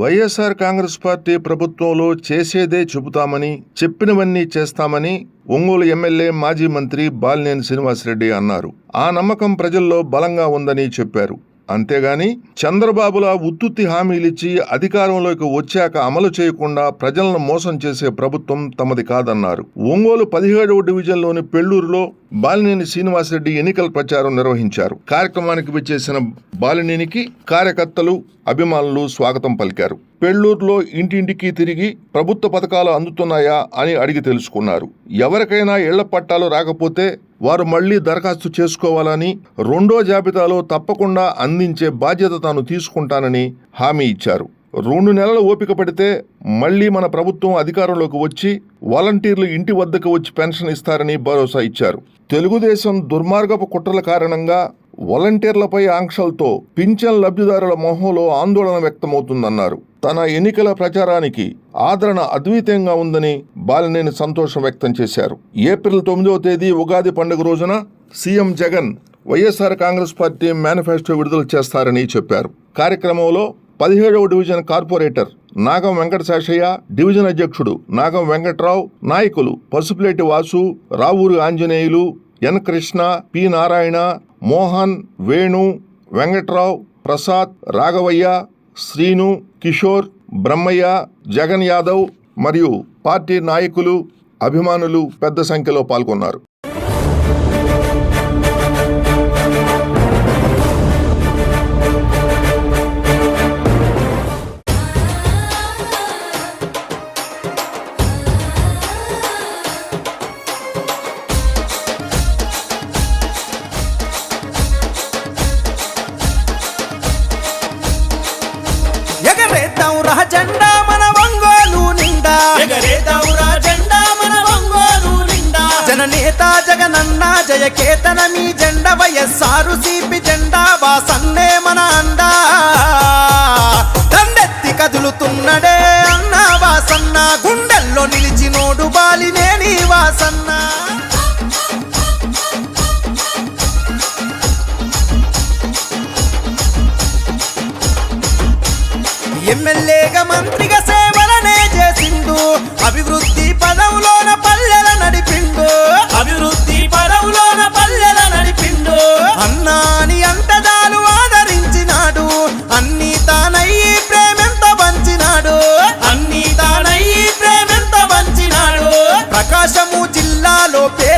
YSR Congress party ప్రభుత్వంలో చేసేదే చెబుతామని చెప్పినవన్నీ చేస్తామని ఒంగోలు ఎమ్మెల్యే మాజీ మంత్రి బాలినేని శ్రీనివాసరెడ్డి అన్నారు. ఆ నమ్మకం ప్రజల్లో బలంగా ఉందని చెప్పారు. అంతేగాని చంద్రబాబులా ఉత్తుత్తి హామీలిచ్చి అధికారంలోకి వచ్చాక అమలు చేయకుండా ప్రజలను మోసం చేసే ప్రభుత్వం తమది కాదన్నారు. ఒంగోలు పదిహేడవ డివిజన్లోని పెళ్ళూరులో బాలినేని శ్రీనివాసరెడ్డి ఎన్నికల ప్రచారం నిర్వహించారు. కార్యక్రమానికి విచ్చేసిన బాలినేనికి కార్యకర్తలు అభిమానులు స్వాగతం పలికారు. పెళ్ళూరులో ఇంటింటికి తిరిగి ప్రభుత్వ పథకాలు అందుతున్నాయా అని అడిగి తెలుసుకున్నారు. ఎవరికైనా ఇళ్ళ పట్టాలు రాకపోతే వారు మళ్ళీ దరఖాస్తు చేసుకోవాలని రెండో జాబితాలో తప్పకుండా అందించే బాధ్యత తాను తీసుకుంటానని హామీ ఇచ్చారు. రెండు నెలలు ఓపిక పడితే మళ్ళీ మన ప్రభుత్వం అధికారంలోకి వచ్చి వాలంటీర్లు ఇంటి వద్దకు వచ్చి పెన్షన్ ఇస్తారని భరోసా ఇచ్చారు. తెలుగుదేశం దుర్మార్గపు కుట్రల కారణంగా వాలంటీర్లపై ఆంక్షలతో పింఛన్ లబ్ధిదారుల మొహంలో ఆందోళన వ్యక్తమవుతుందన్నారు. తన ఎన్నికల ప్రచారానికి ఆదరణ అద్వితీయంగా ఉందని బాలినేని సంతోషం వ్యక్తం చేశారు. ఏప్రిల్ తొమ్మిదవ తేదీ ఉగాది పండుగ రోజున CM Jagan YSR Congress party manifesto విడుదల చేస్తారని చెప్పారు. కార్యక్రమంలో పదిహేడవ division corporator Nagam Venkata Seshaiah division అధ్యక్షుడు నాగం వెంకట్రావు నాయకులు పసుపులేటి వాసు రావూరి ఆంజనేయులు ఎన్ కృష్ణ పి నారాయణ మోహన్ వేణు వెంకట్రావు ప్రసాద్ రాఘవయ్య శ్రీను కిషోర్ బ్రహ్మయ్య జగన్ యాదవ్ మరియు పార్టీ నాయకులు అభిమానులు పెద్ద సంఖ్యలో పాల్గొన్నారు. ఎగరేద్దాం రా జెండా మన ఒంగోలు నిండా. ఎగరేదౌరా జెండా మన ఒంగోలు నిండా. జననేత జగనన్న జయకేతన మీ జెండ వయస్సారు సిపి జెండా వాసన్నే మన అండా. దండెత్తి కదులుతున్నడే అన్న వాసన్న గుండెల్లో నిలిచినోడు బాలినేని వాసన్న. ఎమ్మెల్యేగా మంత్రిగా సేవలనే చేసిండు. అభివృద్ధి పదవులోన పల్లెల నడిపిండు. అభివృద్ధి పదవులోన పల్లెల నడిపిండు. అన్నాని అంతదాలు ఆదరించినాడు. అన్ని తానయ్యి ప్రేమెంత పంచినాడు అన్ని తానయ్యి ప్రేమెంత పంచినాడు ప్రకాశము జిల్లాలో పేరు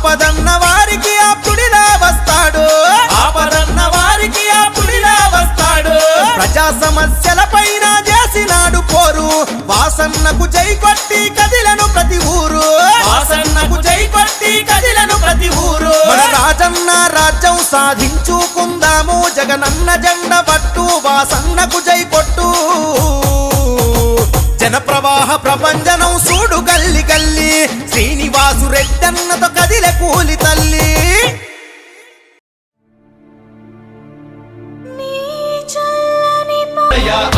ఆపదన్న వారికి ఆప్తుడిలా వస్తాడు. ఆపదన్న వారికి అప్పుడిలా వస్తాడు. ప్రజా సమస్యల పైన చేసినాడు పోరు. వాసన్నకు జై కొట్టి కదిలను ప్రతి ఊరు. వాసన్నకు జై కొట్టి కదిలను ప్రతి ఊరు. మన రాజన్న రాజ్యం సాధించుకుందాము. జగనన్న జెండ పట్టు వాసన్నకు జై కొట్టు. జన ప్రవాహ ప్రపంచనం సూడు గల్లి గల్లి. శ్రీనివాసు రెడ్డన్నత కూలి తల్లి.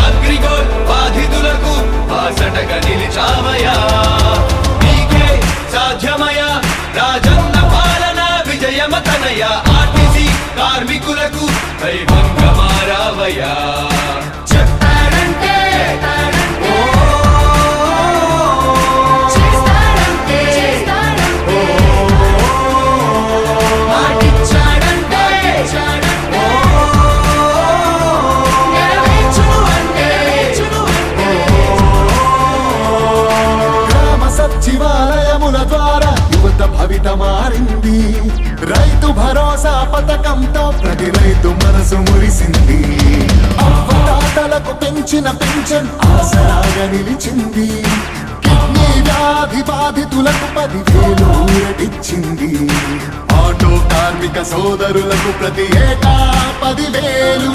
అగ్రిగోల్ బాధితులకు బాసటగా నిలిచామయ్యా. నీకే సాధ్యమయ్యా రాజన్న పాలన విజయమతనయ్య ఆర్టీసీ కార్మికులకు దైవంగా భరోసా పథకంతో ప్రతి రైతు మనసు మురిసింది. అవ్వదాతలకు పెంచిన పెన్షన్ ఆసరాగా నిలిచింది. కిడ్నీ వ్యాధి బాధితులకు పదివేలు ఊరటిచ్చింది. ఆటో కార్మిక సోదరులకు ప్రతి ఏటా పదివేలు.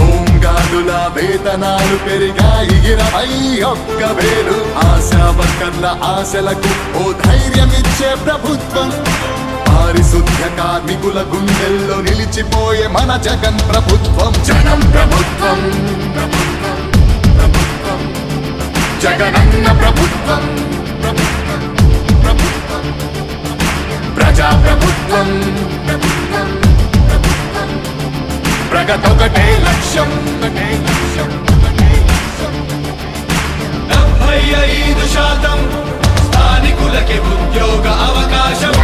హోంగార్డుల వేతనాలు పెరిగాయి ఇరవై ఒక్క వేలు. ఆశా వర్కర్ల ఆశలకు ఓ ధైర్యమిచ్చే ప్రభుత్వం. పారిశుద్ధ్య కార్మికుల గుండెల్లో నిలిచిపోయే మన జగన్ ప్రభుత్వం. జనం ప్రభుత్వం జగనన్న ప్రభుత్వం ప్రభుత్వం, ప్రజా ప్రభుత్వం ప్రగతొకటే లక్ష్యం డెబ్బై ఐదు శాతం స్థానికులకి ఉద్యోగ అవకాశం.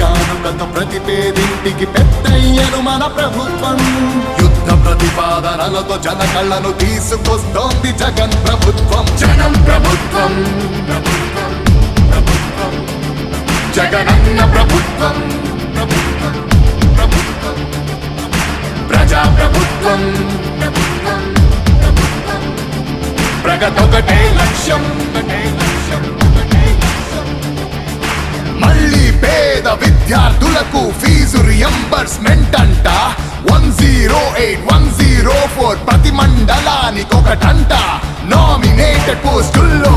కానుకతో ప్రతి పేదింటికి పెద్దయ్యను మన ప్రభుత్వం. యుద్ధ ప్రతిపాదనలతో జన కళ్ళను తీసుకొస్తోంది జగన్ ప్రభుత్వం. జనం ప్రభుత్వం జగనన్న ప్రభుత్వం ప్రజా ప్రభుత్వం ప్రభుత్వం ప్రగతొకటే లక్ష్యం ఒకటే లక్ష్యం. పేద విద్యార్థులకు ఫీజు రియంబర్స్మెంట్ అంట. One zero eight one zero four ప్రతి మండలానికి ఒకటంట నామినేటెడ్ పోస్టుల్లో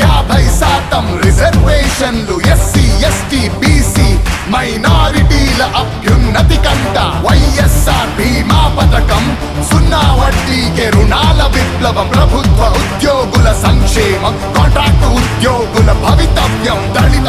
యాభై శాతం రిజర్వేషన్లు ఎస్సీ ఎస్టీ బీసీ మైనారిటీల అభ్యున్నతి కంట వైఎస్ఆర్ బీమా పథకం సున్నా వడ్డీకే రుణాల విప్లవ ప్రభుత్వ ఉద్యోగుల సంక్షేమం కాంట్రాక్ట్ ఉద్యోగుల భవితవ్యం దళిత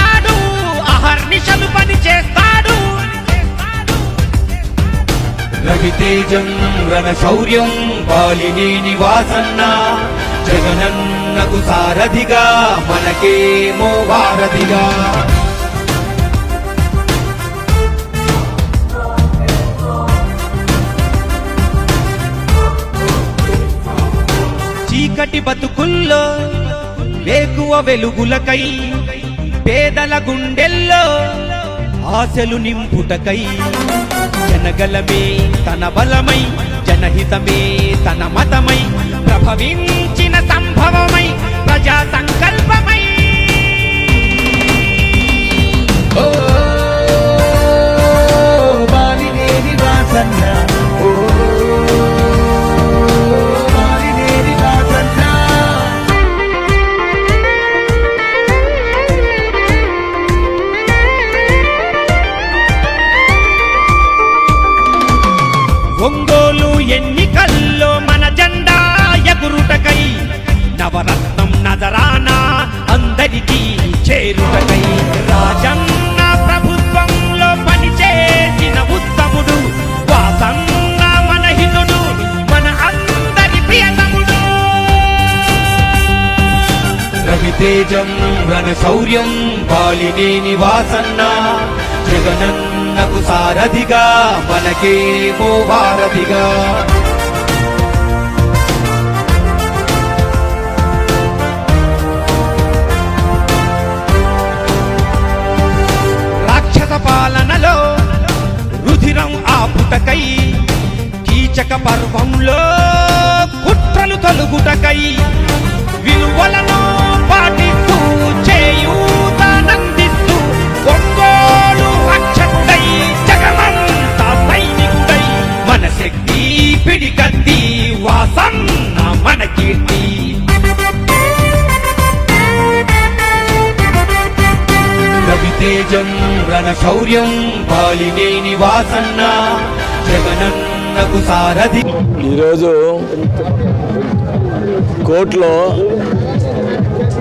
అహర్నిశలు పని చేస్తాడు. రవితేజం రణ శౌర్యం బాలినేని వాసన్న జగనన్నకు సారథిగా మనకేమో వారధిగా చీకటి బతుకుల్లో వేకువ వెలుగులకై పేదల గుండెల్లో ఆశలు నింపుటకై జనగలమే తన బలమై జనహితమే తన మతమై ప్రభవించిన సంభవమై ప్రజా సంకల్పమై ఓ బాలినేని వాసన్న. చేరుటకై రాజన్న ప్రభుత్వంలో పనిచేసిన ఉత్తముడు వాసన్న మన హితుడు మన అందరి ప్రియతముడు. రవితేజం రణ శౌర్యం బాలినేని వాసన్న జగనన్నకు సారథిగా మనకే భారతిగా. ఆపుటకై కీచక పర్వంలో కుట్రలు తొలుగుటకై విలువలను పాటిస్తూ చేయూతనందిస్తూ ఒంగోలు శౌర్యం బాలినేని వాసన్న జగనన్నకు సారథి ఈరోజు కోర్టులో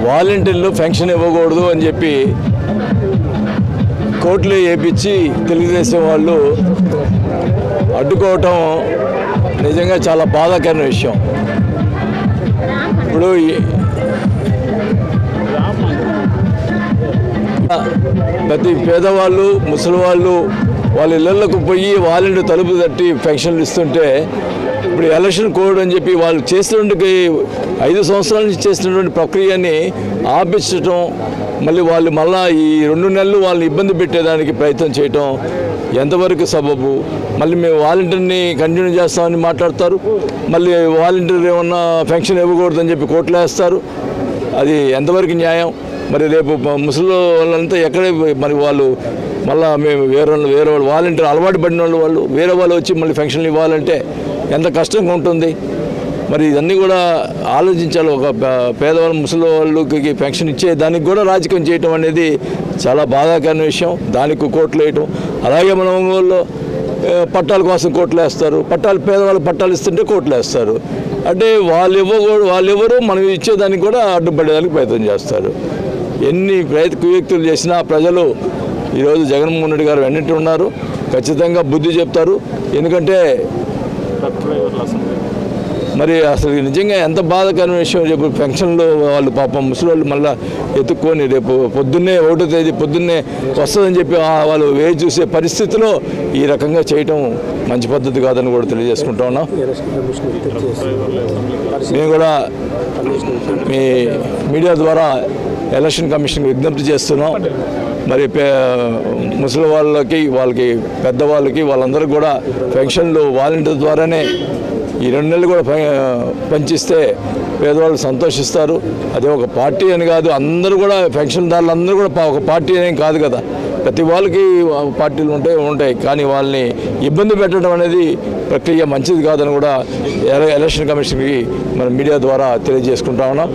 వాలంటీర్లు ఫెన్షన్ ఇవ్వకూడదు అని చెప్పి కోర్టులో వేయించి తెలుగుదేశం వాళ్ళు అడ్డుకోవటం నిజంగా చాలా బాధాకరమైన విషయం. ఇప్పుడు ప్రతి పేదవాళ్ళు ముసలి వాళ్ళు వాళ్ళ ఇళ్ళకు పోయి వాళ్ళని తలుపు తట్టి పెన్షన్లు ఇస్తుంటే ఇప్పుడు ఎలక్షన్ కోడ్ అని చెప్పి వాళ్ళు చేసినటువంటి ఐదు సంవత్సరాల నుంచి చేసినటువంటి ప్రక్రియని ఆపించడం మళ్ళీ వాళ్ళు మళ్ళా ఈ రెండు నెలలు వాళ్ళని ఇబ్బంది పెట్టేదానికి ప్రయత్నం చేయటం ఎంతవరకు సబబు? మళ్ళీ మేము వాలంటీర్ని కంటిన్యూ చేస్తామని మాట్లాడతారు. మళ్ళీ వాలంటీర్ ఏమన్నా పెన్షన్ ఇవ్వకూడదని చెప్పి కోర్టులో వేస్తారు అది ఎంతవరకు న్యాయం? మరి రేపు ముసలి వాళ్ళంతా ఎక్కడే మరి వాళ్ళు మళ్ళా మేము వేరే వాళ్ళు వేరే వాళ్ళు వాలంటీర్ అలవాటు పడిన వాళ్ళు వాళ్ళు వేరే వాళ్ళు వచ్చి మళ్ళీ ఫంక్షన్లు ఇవ్వాలంటే ఎంత కష్టంగా ఉంటుంది. మరి ఇవన్నీ కూడా ఆలోచించాలి. ఒక పేదవాళ్ళు ముసలి వాళ్ళకి పెన్షన్ ఇచ్చే దానికి కూడా రాజకీయం చేయటం అనేది చాలా బాధాకరమైన విషయం. దానికి కోట్లు వేయటం. అలాగే మన ఒంగోలులో పట్టాల కోసం కోట్లు వేస్తారు. పట్టాలు పేదవాళ్ళు పట్టాలు ఇస్తుంటే కోట్లు వేస్తారు. అంటే వాళ్ళు ఇవ్వకూడదు వాళ్ళు ఎవరు మనం ఇచ్చేదానికి కూడా అడ్డుపడేదానికి ప్రయత్నం చేస్తారు. ఎన్ని ప్రయత్ కుయుక్తులు చేసినా ప్రజలు ఈరోజు జగన్మోహన్ రెడ్డి గారు వెన్నంటి ఉన్నారు. ఖచ్చితంగా బుద్ధి చెప్తారు. ఎందుకంటే మరి అసలు నిజంగా ఎంత బాధకరమైన విషయం రేపు పెన్షన్లో వాళ్ళు పాపం ముసలి వాళ్ళు మళ్ళీ ఎత్తుక్కొని రేపు పొద్దున్నే ఒకటో తేదీ పొద్దున్నే వస్తుందని చెప్పి వాళ్ళు వేచి చూసే పరిస్థితిలో ఈ రకంగా చేయటం మంచి పద్ధతి కాదని కూడా తెలియజేసుకుంటా ఉన్నాం. మేము కూడా మీ మీడియా ద్వారా ఎలక్షన్ కమిషన్ విజ్ఞప్తి చేస్తున్నాం. మరి పే ముసలి వాళ్ళకి వాళ్ళకి పెద్దవాళ్ళకి వాళ్ళందరూ కూడా పెన్షన్లు వాలంటీర్ ద్వారానే ఈ రెండు నెలలు కూడా ప- పంచిస్తే పేదవాళ్ళు సంతోషిస్తారు. అదే ఒక పార్టీ అని కాదు అందరూ కూడా పెన్షన్దారులు అందరూ కూడా ఒక పార్టీ అని కాదు కదా. ప్రతి వాళ్ళకి పార్టీలు ఉంటే ఉంటాయి కానీ వాళ్ళని ఇబ్బంది పెట్టడం అనేది ప్రక్రియ మంచిది కాదని కూడా ఎలక్షన్ కమిషన్కి మన మీడియా ద్వారా తెలియజేసుకుంటా ఉన్నాం.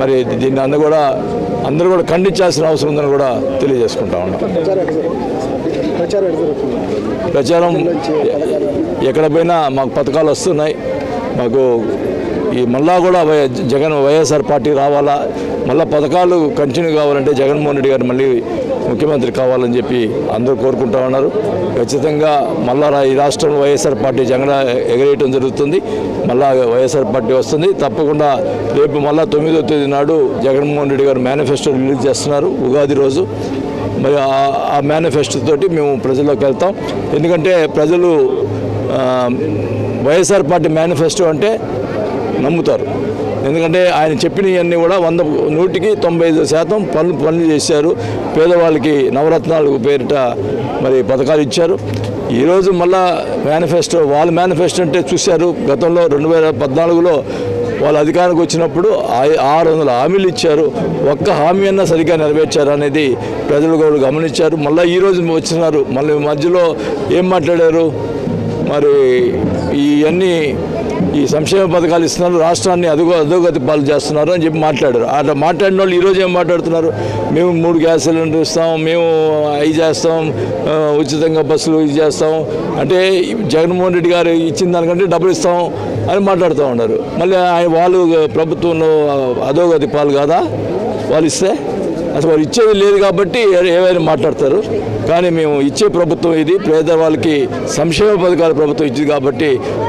మరి దీన్ని అందరూ కూడా అందరూ కూడా ఖండించాల్సిన అవసరం ఉందని కూడా తెలియజేసుకుంటా ఉన్నాం. ప్రచారం ఎక్కడ పోయినా మాకు పథకాలు వస్తున్నాయి. మాకు ఈ మళ్ళా కూడా వై- జగన్ వైఎస్ఆర్ పార్టీ రావాలా? మళ్ళీ పథకాలు కంటిన్యూ కావాలంటే జగన్మోహన్ రెడ్డి గారు మళ్ళీ ముఖ్యమంత్రి కావాలని చెప్పి అందరూ కోరుకుంటా ఉన్నారు. ఖచ్చితంగా మళ్ళా ఈ రాష్ట్రంలో వైఎస్ఆర్ పార్టీ జగన్ ఎగరేయటం జరుగుతుంది. మళ్ళా వైఎస్ఆర్ పార్టీ వస్తుంది. తప్పకుండా రేపు మళ్ళా తొమ్మిదో తేదీ నాడు జగన్మోహన్ రెడ్డి గారు మేనిఫెస్టో రిలీజ్ చేస్తున్నారు. ఉగాది రోజు. మరి ఆ- మేనిఫెస్టో తోటి మేము ప్రజల్లోకి వెళ్తాం. ఎందుకంటే ప్రజలు వైఎస్ఆర్ పార్టీ మేనిఫెస్టో అంటే నమ్ముతారు. ఎందుకంటే ఆయన చెప్పినవన్నీ కూడా వంద నూటికి తొంభై ఐదు శాతం పనులు పనులు చేశారు. పేదవాళ్ళకి నవరత్నాలు పేరిట మరి పథకాలు ఇచ్చారు. ఈరోజు మళ్ళా మేనిఫెస్టో వాళ్ళ మేనిఫెస్టో అంటే చూశారు. గతంలో రెండు వేల పద్నాలుగులో వాళ్ళు అధికారానికి వచ్చినప్పుడు ఆరు వందల హామీలు ఇచ్చారు. ఒక్క హామీ అన్నా సరిగ్గా నెరవేర్చారు అనేది ప్రజలు కూడా గమనించారు. మళ్ళీ ఈ రోజు వచ్చినారు. మళ్ళీ మధ్యలో ఏం మాట్లాడారు? మరి ఇవన్నీ ఈ సంక్షేమ పథకాలు ఇస్తున్నారు రాష్ట్రాన్ని అదుగో అధోగతి పాలు చేస్తున్నారు అని చెప్పి మాట్లాడారు. అట్లా మాట్లాడిన వాళ్ళు ఈరోజు ఏం మాట్లాడుతున్నారు? మేము మూడు గ్యాస్ సిలిండర్ ఇస్తాం మేము అవి చేస్తాం ఉచితంగా బస్సులు ఇది చేస్తాం. అంటే జగన్మోహన్ రెడ్డి గారు ఇచ్చిన దానికంటే డబ్బులు ఇస్తాం అని మాట్లాడుతూ ఉన్నారు. మళ్ళీ ఆయన వాళ్ళు ప్రభుత్వంలో అధోగతి పాలు కాదా? వాళ్ళు ఇస్తే? అసలు వారు ఇచ్చేది లేదు కాబట్టి ఏవైనా మాట్లాడతారు. కానీ మేము ఇచ్చే ప్రభుత్వం ఇది పేదవాళ్ళకి సంక్షేమ పథకాల ప్రభుత్వం ఇచ్చింది కాబట్టి